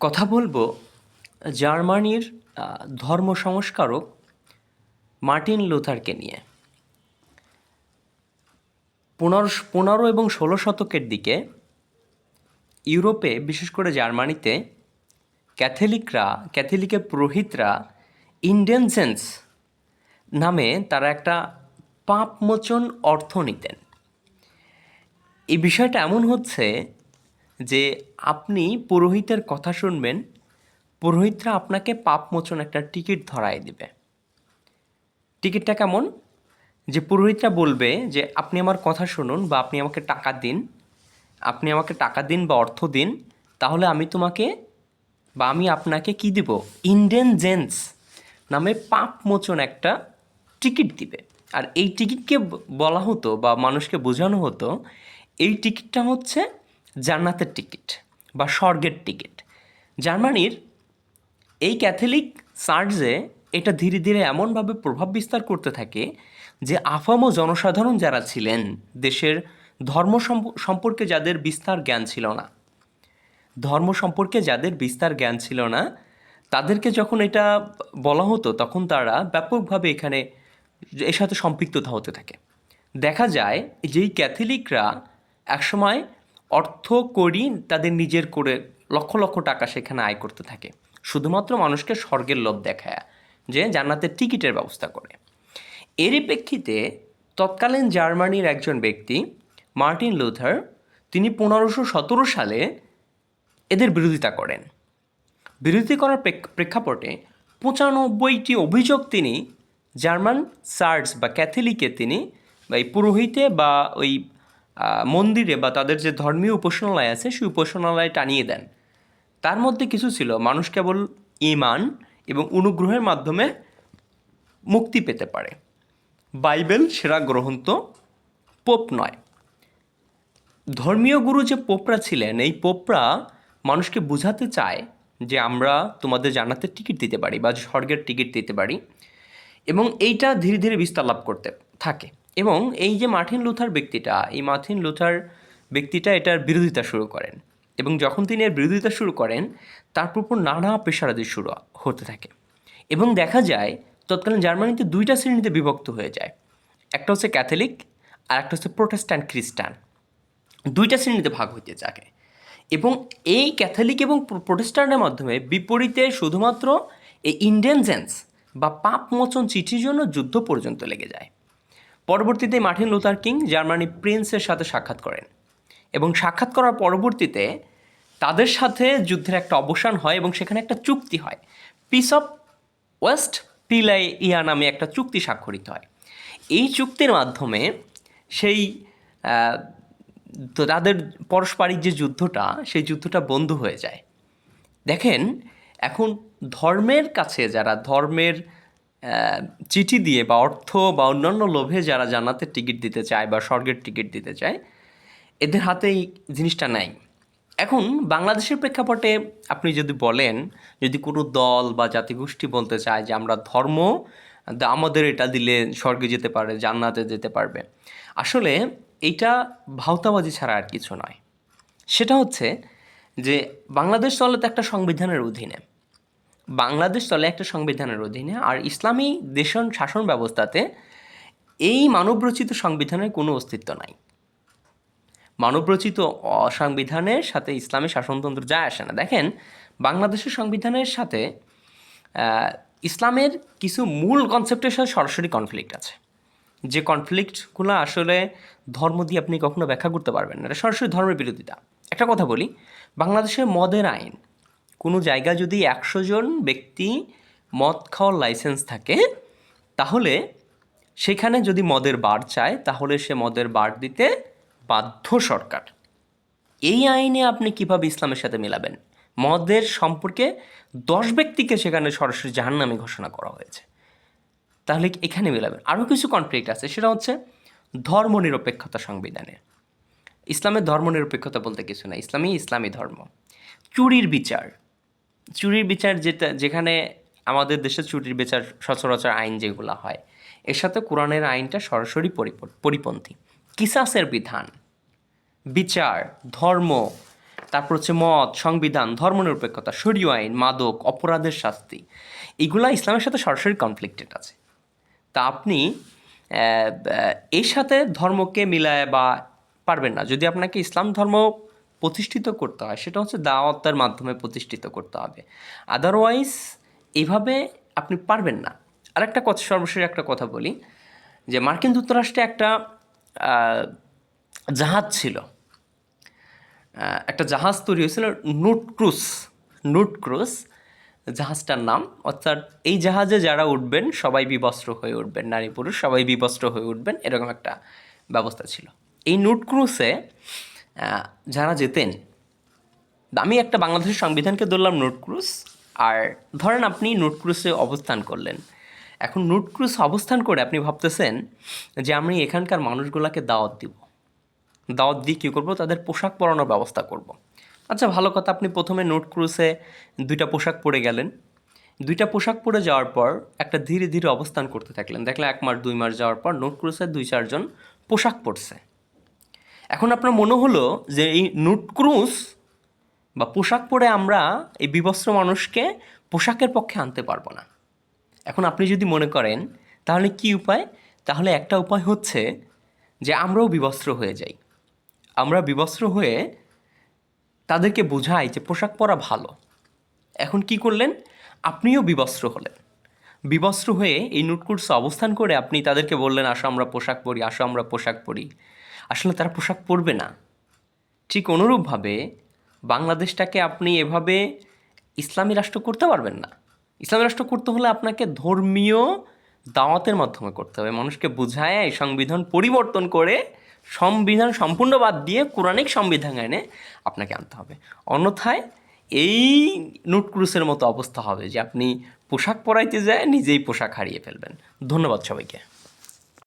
কথা বলব জার্মানির ধর্ম সংস্কারক মার্টিন লুথারকে নিয়ে। পনেরো পনেরো এবং ষোলো শতকের দিকে ইউরোপে, বিশেষ করে জার্মানিতে, ক্যাথলিকরা, ক্যাথলিকের পুরোহিতরা ইন্ডেনসেন্স নামে তারা একটা পাপমোচন অর্থ নিতেন। এই বিষয়টা এমন হচ্ছে যে আপনি পুরোহিতের কথা শুনবেন, পুরোহিতরা আপনাকে পাপমোচন একটা টিকিট ধরায় দেবে। টিকিটটা কেমন? যে পুরোহিতরা বলবে যে, আপনি আমার কথা শুনুন বা আপনি আমাকে টাকা দিন, আপনি আমাকে টাকা দিন বা অর্থ দিন, তাহলে আমি তোমাকে বা আমি আপনাকে কি দিব? ইন্ডিয়ান জেন্স নামে পাপমোচন একটা টিকিট দিবে। আর এই টিকিটকে বলা হতো বা মানুষকে বোঝানো হতো, এই টিকিটটা হচ্ছে জান্নাতের টিকিট বা স্বর্গের টিকিট। জার্মানির এই ক্যাথলিক চার্চে এটা ধীরে ধীরে এমনভাবে প্রভাব বিস্তার করতে থাকে যে আফাম ও জনসাধারণ যারা ছিলেন, দেশের ধর্ম সম্পর্কে যাদের বিস্তার জ্ঞান ছিল না, ধর্ম সম্পর্কে যাদের বিস্তার জ্ঞান ছিল না, তাদেরকে যখন এটা বলা হতো, তখন তারা ব্যাপকভাবে এখানে এর সাথে সম্পৃক্ততা হতে থাকে। দেখা যায় যেই ক্যাথলিকরা একসময় অর্থ করি তাদের নিজের করে লক্ষ লক্ষ টাকা সেখানে আয় করতে থাকে। শুধুমাত্র মানুষকে স্বর্গের লোভ দেখায়, যে জান্নাতের টিকিটের ব্যবস্থা করে। এরই প্রেক্ষিতে তৎকালীন জার্মানির একজন ব্যক্তি, মার্টিন লুথার, তিনি পনেরোশো সতেরো সালে এদের বিরোধিতা করেন। বিরোধিতা করার প্রেক্ষাপটে পঁচানব্বইটি অভিযোগ তিনি জার্মান চার্চ বা ক্যাথলিকে তিনি, বা এই পুরোহিতে বা ওই মন্দিরে বা তাদের যে ধর্মীয় উপাসনালয় আছে, সেই উপাসনালয় টানিয়ে দেন। তার মধ্যে কিছু ছিল। মানুষ কেবল ইমান এবং অনুগ্রহের মাধ্যমে মুক্তি পেতে পারে। বাইবেল সেরা গ্রন্থ পোপ নয়। ধর্মীয় গুরু যে পোপরা ছিলেন, এই পোপরা মানুষকে বোঝাতে চায় যে আমরা তোমাদের জান্নাতের টিকিট দিতে পারি বা স্বর্গের টিকিট দিতে পারি এবং এইটা ধীরে ধীরে বিস্তার লাভ করতে থাকে। এবং এই যে মার্টিন লুথার ব্যক্তিটা, এই মার্টিন লুথার ব্যক্তিটা এটার বিরোধিতা শুরু করেন এবং যখন তিনি এর বিরোধিতা শুরু করেন, তার উপর নানা পেশারাদি শুরু হতে থাকে এবং দেখা যায় তৎকালীন জার্মানিতে দুইটা শ্রেণীতে বিভক্ত হয়ে যায়। একটা হচ্ছে ক্যাথলিক আর একটা হচ্ছে প্রোটেস্ট্যান্ট খ্রিস্টান। দুইটা শ্রেণীতে ভাগ হইতে থাকে এবং এই ক্যাথলিক এবং প্র- প্রোটেস্ট্যান্টের মাধ্যমে বিপরীতে শুধুমাত্র এই ইন্ডেনজেন্স বা পাপমোচন চিঠির জন্য যুদ্ধ পর্যন্ত লেগে যায়। পরবর্তীতে মার্টিন লুথার কিং জার্মানি প্রিন্সের সাথে সাক্ষাৎ করেন। এবং সাক্ষাৎ করার পরবর্তীতে তাদের সাথে যুদ্ধের একটা অবসান হয় এবং সেখানে একটা চুক্তি হয়। Piece of Westphalia নামে একটা চুক্তি স্বাক্ষরিত হয়। এই চুক্তির মাধ্যমে সেই তাদের পারস্পরিক যে যুদ্ধটা, সেই যুদ্ধটা বন্ধ হয়ে যায়। দেখেন, এখন ধর্মের কাছে, যারা ধর্মের চিঠি দিয়ে বা অর্থ বা অন্যান্য লোভে যারা জান্নাতের টিকিট দিতে চায় বা স্বর্গের টিকিট দিতে চায়, এদের হাতে এই জিনিসটা নাই। এখন বাংলাদেশের প্রেক্ষাপটে আপনি যদি বলেন, যদি কোনো দল বা জাতিগোষ্ঠী বলতে চায় যে আমরা ধর্ম আমাদের এটা দিলে স্বর্গে যেতে পারে, জান্নাতে যেতে পারবে। আসলে এইটা ভাওতাবাজি ছাড়া আর কিছু নয়। সেটা হচ্ছে যে বাংলাদেশ চলে তো একটা সংবিধানের অধীনে। বাংলাদেশ চলে একটা সংবিধানের অধীনে আর ইসলামী দেশন শাসন ব্যবস্থাতে এই মানবরচিত সংবিধানের কোনো অস্তিত্ব নাই। মানবরচিত সংবিধানের সাথে ইসলামী শাসনতন্ত্র যায় আসে না। দেখেন, বাংলাদেশের সংবিধানের সাথে ইসলামের কিছু মূল কনসেপ্টের সাথে সরাসরি কনফ্লিক্ট আছে। যে কনফ্লিক্টগুলো আসলে ধর্ম দিয়ে আপনি কখনো ব্যাখ্যা করতে পারবেন না। এটা সরাসরি ধর্মের বিরোধিতা। একটা কথা বলি, বাংলাদেশের মদের আইন কোনো জায়গায় যদি একশো জন ব্যক্তি মদ খাওয়ার লাইসেন্স থাকে, তাহলে সেখানে যদি মদের বার চায়, তাহলে সে মদের বার দিতে বাধ্য সরকার। এই আইনে আপনি কীভাবে ইসলামের সাথে মেলাবেন? মদের সম্পর্কে দশ ব্যক্তিকে সেখানে সরাসরি জাহান্নামে ঘোষণা করা হয়েছে। তাহলে এখানে মেলাবেন? আরও কিছু কনফ্লিক্ট আছে, সেটা হচ্ছে ধর্মনিরপেক্ষতা সংবিধানে। ইসলামের ধর্মনিরপেক্ষতা বলতে কিছু না ইসলামই ইসলামী ধর্ম। চুরির বিচার চুরির বিচার যেটা, যেখানে আমাদের দেশে চুরির বিচার সচরাচর আইন যেগুলো হয়, এর সাথে কোরআনের আইনটা সরাসরি পরিপ- পরিপন্থী। কিসাসের বিধান, বিচার, ধর্ম, তারপর হচ্ছে মত, সংবিধান, ধর্মনিরপেক্ষতা, শরীয় আইন, মাদক, অপরাধের শাস্তি, এগুলা ইসলামের সাথে সরাসরি কনফ্লিক্টেড আছে। তা আপনি এর সাথে ধর্মকে মিলায় বা পারবেন না। যদি আপনাকে ইসলাম ধর্ম প্রতিষ্ঠিত করতে হয়, সেটা হচ্ছে দাওয়াতের মাধ্যমে প্রতিষ্ঠিত করতে হবে। আদারওয়াইজ এইভাবে আপনি পারবেন না। আরেকটা কথা, সর্বশেষ একটা কথা বলি, যে মার্কিন যুক্তরাষ্ট্রে একটা জাহাজ ছিল। একটা জাহাজ তৈরি হয়েছিল নুট ক্রুজ নুট ক্রুজ, জাহাজটার নাম। অর্থাৎ এই জাহাজে যারা উঠবেন, সবাই বিবস্ত্র হয়ে উঠবেন, নারী পুরুষ সবাই বিবস্ত্র হয়ে উঠবেন, এরকম একটা ব্যবস্থা ছিল। এই নুট ক্রুজে যারা যেতেন, আমি একটা বাংলাদেশের সংবিধানকে ধরলাম নোট ক্রুজ আর ধরেন আপনি নোট ক্রুজে অবস্থান করলেন। এখন নোট ক্রুজ অবস্থান করে আপনি ভাবতেছেন যে আমি এখানকার মানুষগুলোকে দাওয়াত দিব। দাওয়াত দিয়ে কী করব? তাদের পোশাক পরানোর ব্যবস্থা করব। আচ্ছা ভালো কথা, আপনি প্রথমে নোট ক্রুজে দুইটা পোশাক পরে গেলেন। দুইটা পোশাক পরে যাওয়ার পর একটা ধীরে ধীরে অবস্থান করতে থাকলেন। দেখলেন এক মাস, দুই মাস যাওয়ার পর নোট ক্রুজে দুই চারজন পোশাক পরছে। এখন আপনার মনে হলো যে এই নোট ক্রুজ বা পোশাক পরে আমরা এই বিবস্ত্র মানুষকে পোশাকের পক্ষে আনতে পারব না। এখন আপনি যদি মনে করেন, তাহলে কি উপায়? তাহলে একটা উপায় হচ্ছে যে আমরাও বিবস্ত্র হয়ে যাই। আমরা বিবস্ত্র হয়ে তাদেরকে বোঝাই যে পোশাক পরা ভালো। এখন কি করলেন? আপনিও বিবস্ত্র হলেন। বিবস্ত্র হয়ে এই নুটকুটসে অবস্থান করে আপনি তাদেরকে বললেন, আসো আমরা পোশাক পরি, আসো আমরা পোশাক পরি। আসলে তারা পোশাক পরবে না। ঠিক অনুরূপভাবে বাংলাদেশটাকে আপনি এভাবে ইসলামী রাষ্ট্র করতে পারবেন না। ইসলামী রাষ্ট্র করতে হলে আপনাকে ধর্মীয় দাওয়াতের মাধ্যমে করতে হবে। মানুষকে বুঝায়, এই সংবিধান পরিবর্তন করে সংবিধান সম্পূর্ণ বাদ দিয়ে কোরআনিক সংবিধান এনে আপনাকে আনতে হবে। অন্যথায় এই নুটক্রুসের মতো অবস্থা হবে যে আপনি পোশাক পরাইতে যায়, নিজেই পোশাক হারিয়ে ফেলবেন। ধন্যবাদ সবাইকে।